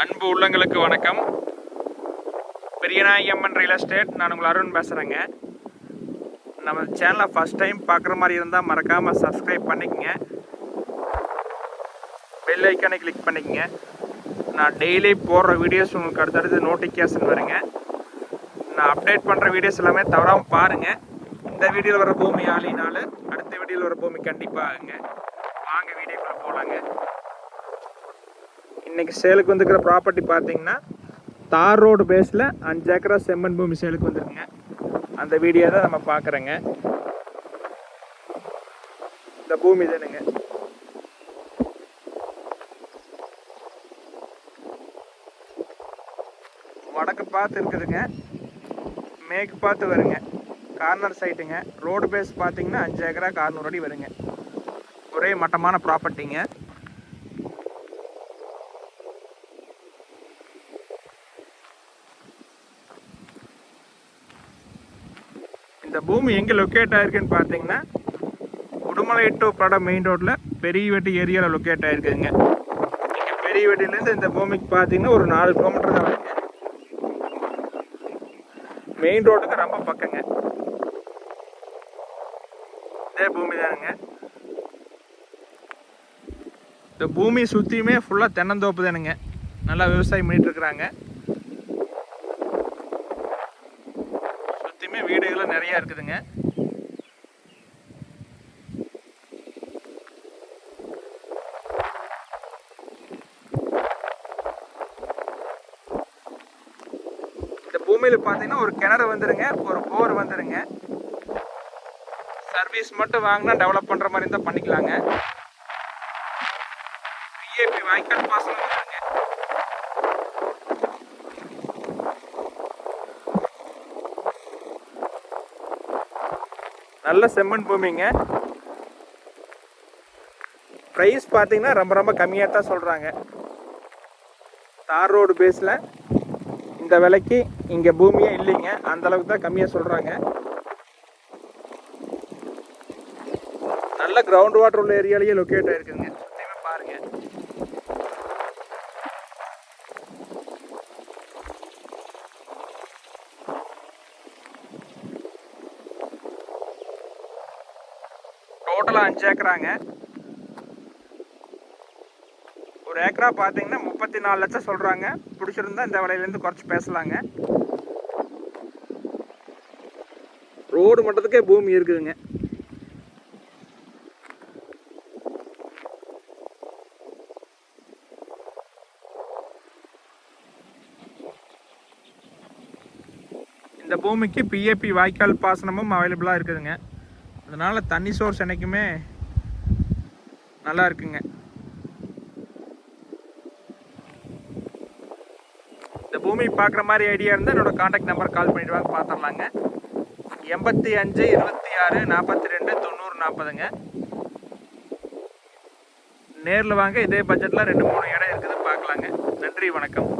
அன்பு உள்ளங்களுக்கு வணக்கம். பெரியநாயம்மன் ரியல் எஸ்டேட் நான் உங்கள் அருண் பேசுகிறேங்க நம்ம சேனலை ஃபஸ்ட் டைம் பார்க்குற மாதிரி இருந்தால் மறக்காமல் சப்ஸ்கிரைப் பண்ணிக்கங்க. பெல் ஐக்கானை கிளிக் பண்ணிக்கங்க. நான் டெய்லி போடுற வீடியோஸ் உங்களுக்கு அடுத்தடுத்து நோட்டிஃபிகேஷன் வருங்க. நான் அப்டேட் பண்ணுற வீடியோஸ் எல்லாமே தவறாமல் பாருங்கள் இந்த வீடியோவில் வர பூமி ஆளினால அடுத்த வீடியோவில் வர பூமி கண்டிப்பாகுங்க வாங்க வீடியோக்குள்ளே போகலாங்க இன்னைக்கு சேலுக்கு வந்துருக்கிற ப்ராப்பர்ட்டி பார்த்தீங்கன்னா தார் ரோடு பேஸில் அஞ்சு ஏக்கரா செம்மண் பூமி சேலுக்கு வந்துருக்குங்க. அந்த வீடியோ தான் நம்ம பார்க்குறேங்க. இந்த பூமி தானுங்க. வடக்கு பார்த்து இருக்குதுங்க. மேற்கு பார்த்து வருங்க. கார்னர் சைட்டுங்க ரோடு பேஸ் பார்த்தீங்கன்னா அஞ்சு ஏக்கரா கார்னூறு அடி வருங்க. ஒரே மட்டமான ப்ராப்பர்ட்டிங்க இந்த பூமி எங்கே லொக்கேட் ஆயிருக்குன்னு பார்த்தீங்கன்னா உடுமலை டு படம் மெயின் ரோட்டில் பெரியவெட்டி ஏரியாவில் லொக்கேட் ஆயிருக்குதுங்க இங்கே பெரியவெட்டிலேருந்து இந்த பூமிக்கு பார்த்தீங்கன்னா ஒரு நாலு கிலோமீட்டர் தான் வருங்க. மெயின் ரோட்டுக்கு ரொம்ப பக்கங்க. இதே பூமி தானுங்க. இந்த பூமி சுற்றியுமே ஃபுல்லாக தென்னந்தோப்பு தானுங்க. நல்லா விவசாயம் பண்ணிட்டு இருக்கிறாங்க வீடுகளும் நிறையா இருக்குதுங்க. இந்த பூமியில் பார்த்தீங்கன்னா ஒரு கிணறு வந்துருங்க ஒரு போர் வந்துருங்க. சர்வீஸ் மட்டும் வாங்கினா டெவலப் பண்ணுற மாதிரி இருந்தால் பண்ணிக்கலாங்க. பிஏபி வாய்க்கால் பாசனம் வந்துருங்க. நல்ல செம்மண் பூமிங்க. ப்ரைஸ் பார்த்தீங்கன்னா ரொம்ப ரொம்ப கம்மியாக தான் சொல்கிறாங்க தார் ரோடு பேஸில் இந்த விலைக்கு இங்கே பூமியே இல்லைங்க. அந்தளவுக்கு தான் கம்மியாக சொல்கிறாங்க நல்ல கிரவுண்ட் வாட்டர் உள்ள ஏரியாலேயே லொக்கேட் ஆகிருக்குங்க சுற்றியுமே பாருங்க டோட்டலாக அஞ்சு ஏக்கராங்க. ஒரு ஏக்கரா பார்த்தீங்கன்னா முப்பத்தி நாலு லட்சம் சொல்கிறாங்க பிடிச்சிருந்தா இந்த விலையிலேருந்து குறைச்சி பேசலாங்க. ரோடு மட்டத்துக்கே பூமி இருக்குதுங்க. இந்த பூமிக்கு பிஏபி வாய்க்கால் பாசனமும் அவைலபிளாக இருக்குதுங்க. அதனால் தண்ணி சோர்ஸ் என்றைக்குமே நல்லா இருக்குங்க. இந்த பூமி பார்க்குற மாதிரி ஐடியா இருந்தால் என்னோடய காண்டாக்ட் நம்பர் கால் பண்ணிட்டு வாங்க பார்த்துடலாங்க எண்பத்தி அஞ்சு இருபத்தி ஆறு நாற்பத்தி ரெண்டு தொண்ணூறு நாற்பதுங்க நேரில் வாங்க இதே பட்ஜெட்டில் ரெண்டு மூணு இடம் இருக்குது பார்க்கலாங்க நன்றி வணக்கம்.